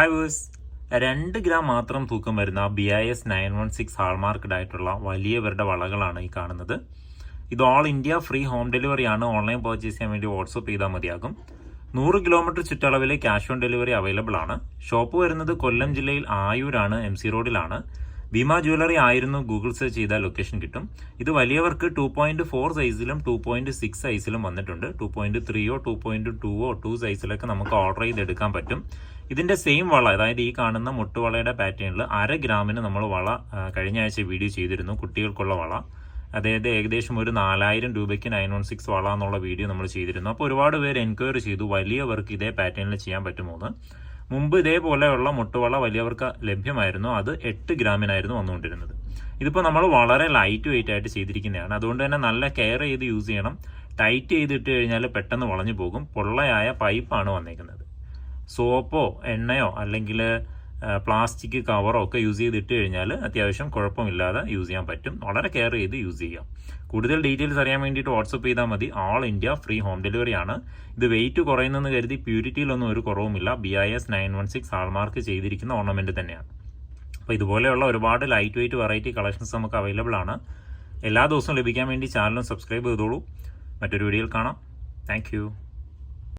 Hi verse രണ്ട് gram മാത്രം തൂക്കം വരുന്ന B I S nine one six hallmarked ആയിട്ടുള്ള വലിയവരുടെ വളകളാണ് ഈ കാണുന്നത്. ഇത് all India free home delivery ആണ്. ഓൺലൈൻ പർച്ചേസ് ചെയ്യാൻ വേണ്ടി വാട്സപ്പ് ചെയ്താൽ മതിയാകും. നൂറ് കിലോമീറ്റർ ചുറ്റളവിൽ ക്യാഷ് ഓൺ ഡെലിവറി അവൈലബിൾ ആണ്. ഷോപ്പ് വരുന്നത് കൊല്ലം ജില്ലയിൽ ആയൂരാണ് എം സി റോഡിലാണ് ഭീമ ജ്വല്ലറി ആയിരുന്നു ഗൂഗിൾ സെർച്ച് ചെയ്താൽ ലൊക്കേഷൻ കിട്ടും. ഇത് വലിയവർക്ക് ടു പോയിന്റ് ഫോർ സൈസിലും ടു പോയിന്റ് സിക്സ് സൈസിലും വന്നിട്ടുണ്ട്. ടു പോയിന്റ് ത്രീയോ ടു പോയിന്റ് ടുവോ ടു സൈസിലൊക്കെ നമുക്ക് ഓർഡർ ചെയ്തെടുക്കാൻ പറ്റും. ഇതിന്റെ സെയിം വള അതായത് ഈ കാണുന്ന മുട്ടുവളയുടെ പാറ്റേണിൽ അര ഗ്രാമിന് നമ്മൾ വള കഴിഞ്ഞ ആഴ്ച വീഡിയോ ചെയ്തിരുന്നു കുട്ടികൾക്കുള്ള വള. അതായത് ഏകദേശം ഒരു നാലായിരം രൂപയ്ക്ക് നയൻ വൺ സിക്സ് വള എന്നുള്ള വീഡിയോ നമ്മൾ ചെയ്തിരുന്നു. അപ്പോൾ ഒരുപാട് പേര് എൻക്വയറി ചെയ്തു വലിയവർക്ക് ഇതേ പാറ്റേണിൽ ചെയ്യാൻ പറ്റുമോ എന്ന്. മുമ്പ് ഇതേപോലെയുള്ള മുട്ടുവള വലിയവർക്ക് ലഭ്യമായിരുന്നു. അത് എട്ട് ഗ്രാമിനായിരുന്നു വന്നുകൊണ്ടിരുന്നത്. ഇതിപ്പോൾ നമ്മൾ വളരെ ലൈറ്റ് വെയിറ്റ് ആയിട്ട് ചെയ്തിരിക്കുന്നതാണ്. അതുകൊണ്ട് തന്നെ നല്ല കെയർ ചെയ്ത് യൂസ് ചെയ്യണം. ടൈറ്റ് ചെയ്തിട്ട് കഴിഞ്ഞാൽ പെട്ടെന്ന് വളഞ്ഞു പോകും. പൊള്ളയായ പൈപ്പാണ് വന്നേക്കുന്നത്. സോപ്പോ എണ്ണയോ അല്ലെങ്കിൽ പ്ലാസ്റ്റിക് കവറോ ഒക്കെ യൂസ് ചെയ്തിട്ട് കഴിഞ്ഞാൽ അത്യാവശ്യം കുഴപ്പമില്ലാതെ യൂസ് ചെയ്യാൻ പറ്റും. വളരെ കെയർ ചെയ്ത് യൂസ് ചെയ്യാം. കൂടുതൽ ഡീറ്റെയിൽസ് അറിയാൻ വേണ്ടിയിട്ട് വാട്സപ്പ് ചെയ്താൽ മതി. All India free home delivery ആണ്. ഇത് വെയിറ്റ് കുറയുന്നെന്ന് കരുതി പ്യൂരിറ്റിയിലൊന്നും ഒരു കുറവുമില്ല. B I S nine one six hallmark ചെയ്തിരിക്കുന്ന ഓർണമെന്റ് തന്നെയാണ്. അപ്പോൾ ഇതുപോലെയുള്ള ഒരുപാട് ലൈറ്റ് വെയിറ്റ് വെറൈറ്റി കളക്ഷൻസ് നമുക്ക് അവൈലബിൾ ആണ്. എല്ലാ ദിവസവും ലഭിക്കാൻ വേണ്ടി ചാനലും സബ്സ്ക്രൈബ് ചെയ്തോളൂ. മറ്റൊരു വീഡിയോയിൽ കാണാം. താങ്ക്